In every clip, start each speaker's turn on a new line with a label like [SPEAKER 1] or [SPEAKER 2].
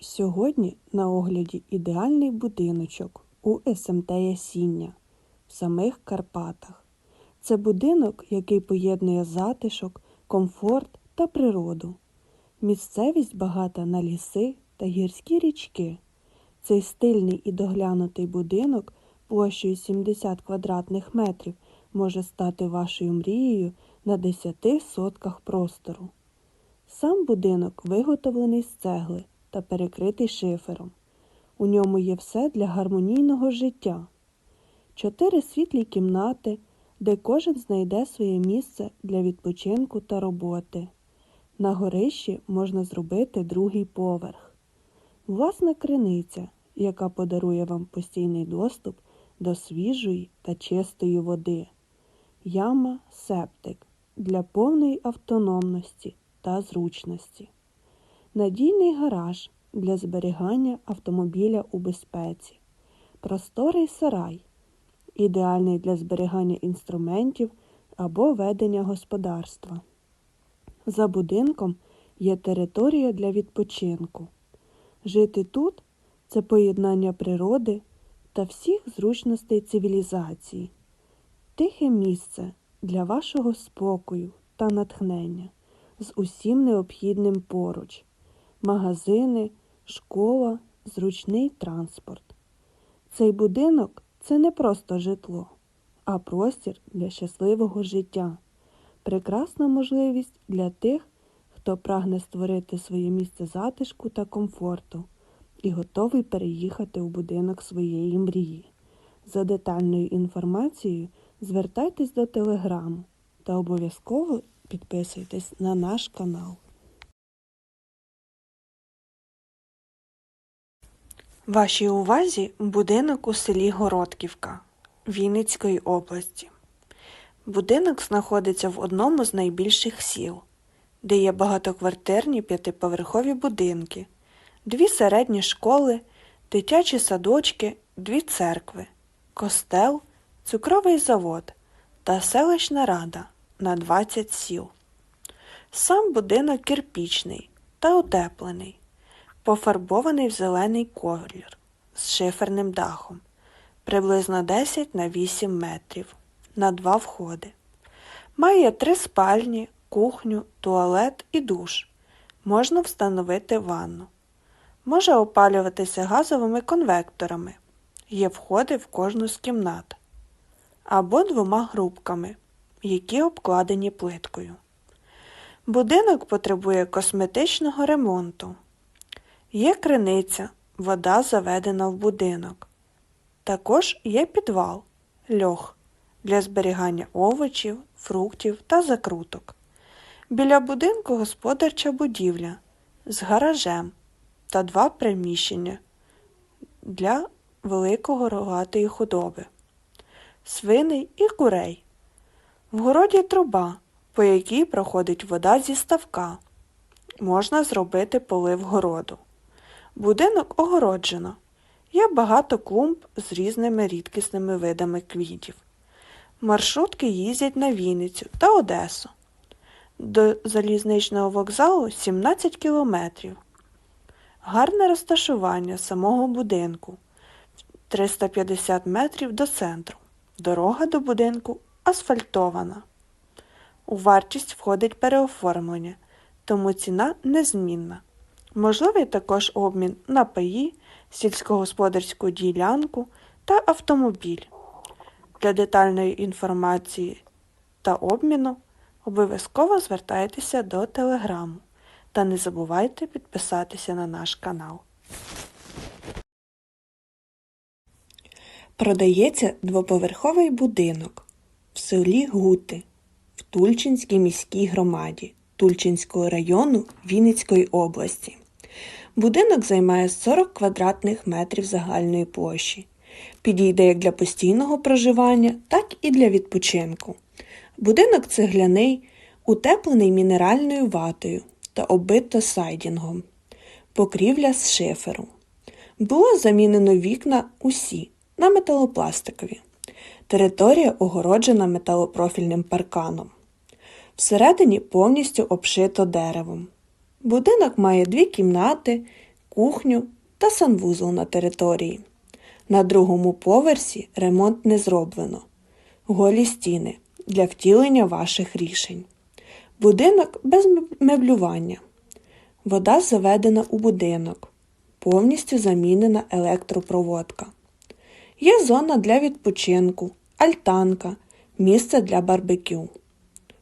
[SPEAKER 1] Сьогодні на огляді ідеальний будиночок у СМТ Ясіння в самих Карпатах. Це будинок, який поєднує затишок, комфорт та природу. Місцевість багата на ліси та гірські річки. Цей стильний і доглянутий будинок площею 70 квадратних метрів може стати вашою мрією на 10 сотках простору. Сам будинок виготовлений з цегли та перекритий шифером. У ньому є все для гармонійного життя. Чотири світлі кімнати, де кожен знайде своє місце для відпочинку та роботи. На горищі можна зробити другий поверх. Власна криниця, яка подарує вам постійний доступ до свіжої та чистої води. Яма септик для повної автономності та зручності. Надійний гараж для зберігання автомобіля у безпеці. Просторий сарай ідеальний для зберігання інструментів або ведення господарства. За будинком є територія для відпочинку. Жити тут це поєднання природи та всіх зручностей цивілізації, тихе місце для вашого спокою та натхнення з усім необхідним поруч, магазини, школа, зручний транспорт. Цей будинок це не просто житло, а простір для щасливого життя, прекрасна можливість для тих, хто прагне створити своє місце затишку та комфорту і готовий переїхати у будинок своєї мрії. За детальною інформацією звертайтесь до телеграму та обов'язково підписуйтесь на наш канал. Вашій увазі будинок у селі Городківка Вінницької області. Будинок знаходиться в одному з найбільших сіл, де є багатоквартирні п'ятиповерхові будинки, дві середні школи, дитячі садочки, дві церкви, костел, цукровий завод та селищна рада на 20 сіл. Сам будинок кирпічний та утеплений, пофарбований в зелений колір з шиферним дахом, приблизно 10 на 8 метрів на два входи. Має три спальні, кухню, туалет і душ. Можна встановити ванну. Може опалюватися газовими конвекторами. Є входи в кожну з кімнат. Або двома грубками, які обкладені плиткою. Будинок потребує косметичного ремонту. Є криниця, вода заведена в будинок. Також є підвал, льох для зберігання овочів, фруктів та закруток. Біля будинку господарча будівля з гаражем та два приміщення для великого рогатої худоби, свиней і курей. В городі труба, по якій проходить вода зі ставка. Можна зробити полив городу. Будинок огороджено. Є багато клумб з різними рідкісними видами квітів. Маршрутки їздять на Вінницю та Одесу. До залізничного вокзалу 17 кілометрів. Гарне розташування самого будинку 350 метрів до центру. Дорога до будинку асфальтована. У вартість входить переоформлення, тому ціна незмінна. Можливий також обмін на паї, сільськогосподарську ділянку та автомобіль. Для детальної інформації та обміну обов'язково звертайтеся до телеграму та не забувайте підписатися на наш канал. Продається двоповерховий будинок в селі Гути в Тульчинській міській громаді Тульчинського району Вінницької області. Будинок займає 40 квадратних метрів загальної площі. Підійде як для постійного проживання, так і для відпочинку. Будинок цегляний, утеплений мінеральною ватою та оббито сайдінгом. Покрівля з шиферу. Було замінено вікна усі на металопластикові. Територія огороджена металопрофільним парканом. Всередині повністю обшито деревом. Будинок має дві кімнати, кухню та санвузол на території. На другому поверсі ремонт не зроблено. Голі стіни для втілення ваших рішень. Будинок без меблювання. Вода заведена у будинок. Повністю замінена електропроводка. Є зона для відпочинку, альтанка, місце для барбекю,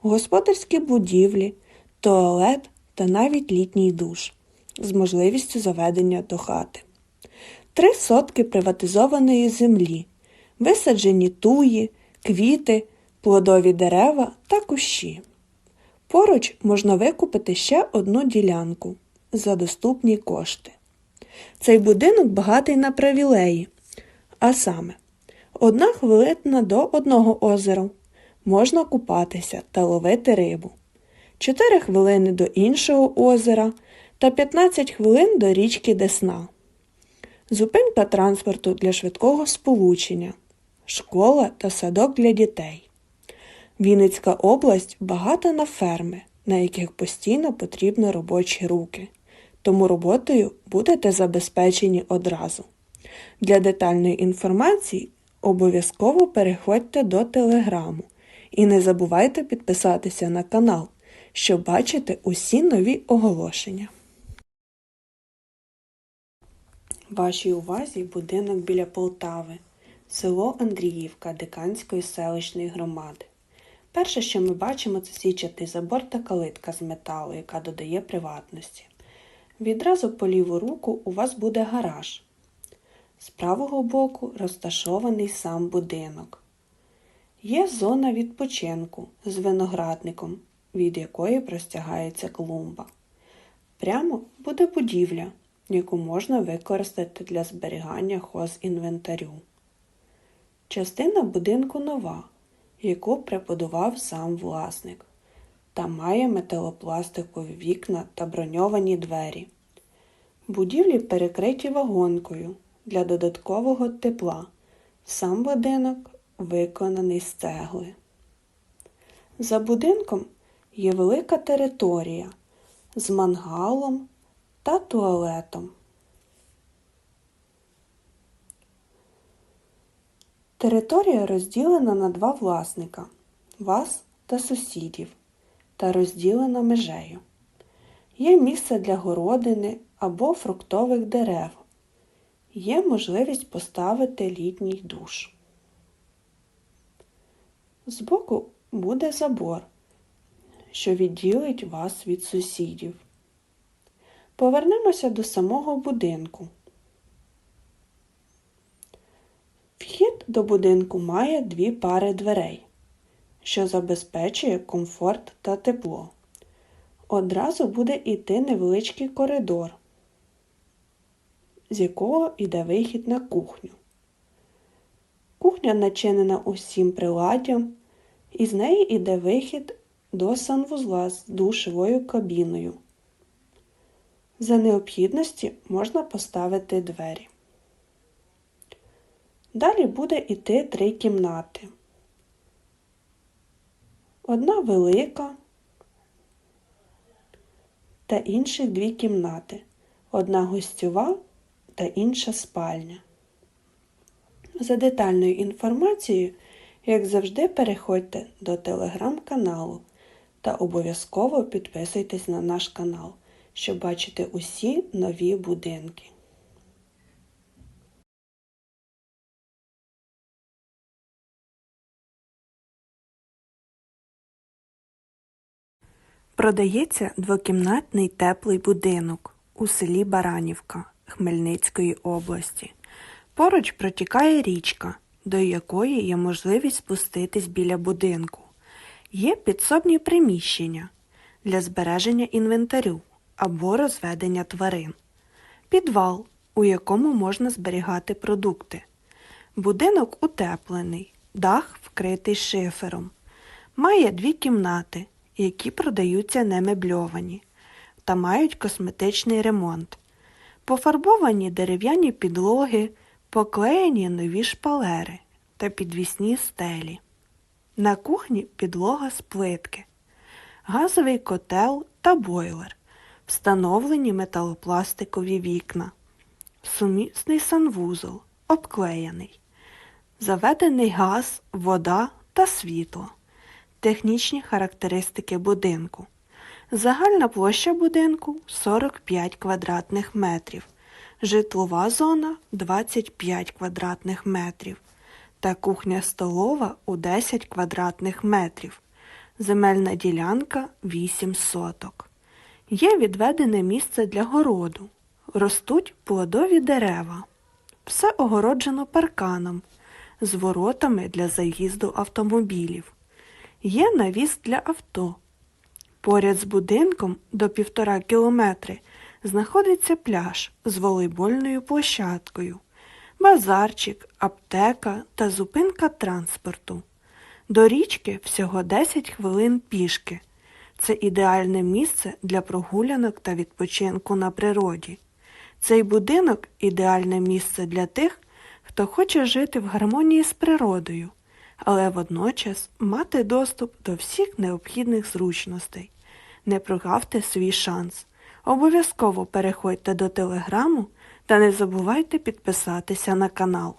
[SPEAKER 1] господарські будівлі, туалет та навіть літній душ з можливістю заведення до хати. Три сотки приватизованої землі, висаджені туї, квіти, плодові дерева та кущі. Поруч можна викупити ще одну ділянку за доступні кошти. Цей будинок багатий на привілеї, а саме, одна хвилина до одного озера можна купатися та ловити рибу, 4 хвилини до іншого озера та 15 хвилин до річки Десна. Зупинка транспорту для швидкого сполучення, школа та садок для дітей. Вінницька область багата на ферми, на яких постійно потрібні робочі руки, тому роботою будете забезпечені одразу. Для детальної інформації обов'язково переходьте до телеграму і не забувайте підписатися на канал, щоб бачити усі нові оголошення. Вашій увазі будинок біля Полтави, село Андріївка Диканської селищної громади. Перше, що ми бачимо, це січатий забор та калитка з металу, яка додає приватності. Відразу по ліву руку у вас буде гараж. З правого боку розташований сам будинок. Є зона відпочинку з виноградником, від якої простягається клумба. Прямо буде будівля, яку можна використати для зберігання хозінвентарю. Частина будинку нова, яку прибудував сам власник, та має металопластикові вікна та броньовані двері. Будівлі перекриті вагонкою для додаткового тепла. Сам будинок виконаний з цегли. За будинком є велика територія з мангалом та туалетом. Територія розділена на два власника вас та сусідів та розділена межею. Є місце для городини або фруктових дерев. Є можливість поставити літній душ. Збоку буде забор, що відділить вас від сусідів. Повернемося до самого будинку. Вхід до будинку має дві пари дверей, що забезпечує комфорт та тепло. Одразу буде йти невеличкий коридор, з якого йде вихід на кухню. Кухня начинена усім приладдям, і з неї йде вихід до санвузла з душовою кабіною. За необхідності можна поставити двері. Далі буде йти три кімнати. Одна велика та інших дві кімнати. Одна гостьова та інша спальня. За детальною інформацією, як завжди, переходьте до телеграм-каналу та обов'язково підписуйтесь на наш канал, щоб бачити усі нові будинки. Продається двокімнатний теплий будинок у селі Баранівка Хмельницької області. Поруч протікає річка, до якої є можливість спуститись біля будинку. Є підсобні приміщення для збереження інвентарю або розведення тварин, підвал, у якому можна зберігати продукти. Будинок утеплений, дах вкритий шифером. Має дві кімнати, які продаються немебльовані та мають косметичний ремонт. Пофарбовані дерев'яні підлоги, поклеєні нові шпалери та підвісні стелі. На кухні підлога з плитки, газовий котел та бойлер. встановлені металопластикові вікна, сумісний санвузол, обклеєний, заведений газ, вода та світло, технічні характеристики будинку. Загальна площа будинку 45 квадратних метрів, житлова зона 25 квадратних метрів та кухня-столова у 10 квадратних метрів. Земельна ділянка 8 соток. Є відведене місце для городу. Ростуть плодові дерева. Все огороджено парканом з воротами для заїзду автомобілів. Є навіс для авто. Поряд з будинком до півтора кілометри знаходиться пляж з волейбольною площадкою, базарчик, аптека та зупинка транспорту. До річки всього 10 хвилин пішки. Це ідеальне місце для прогулянок та відпочинку на природі. Цей будинок ідеальне місце для тих, хто хоче жити в гармонії з природою, але водночас мати доступ до всіх необхідних зручностей. Не прогавте свій шанс. Обов'язково переходьте до телеграму та не забувайте підписатися на канал.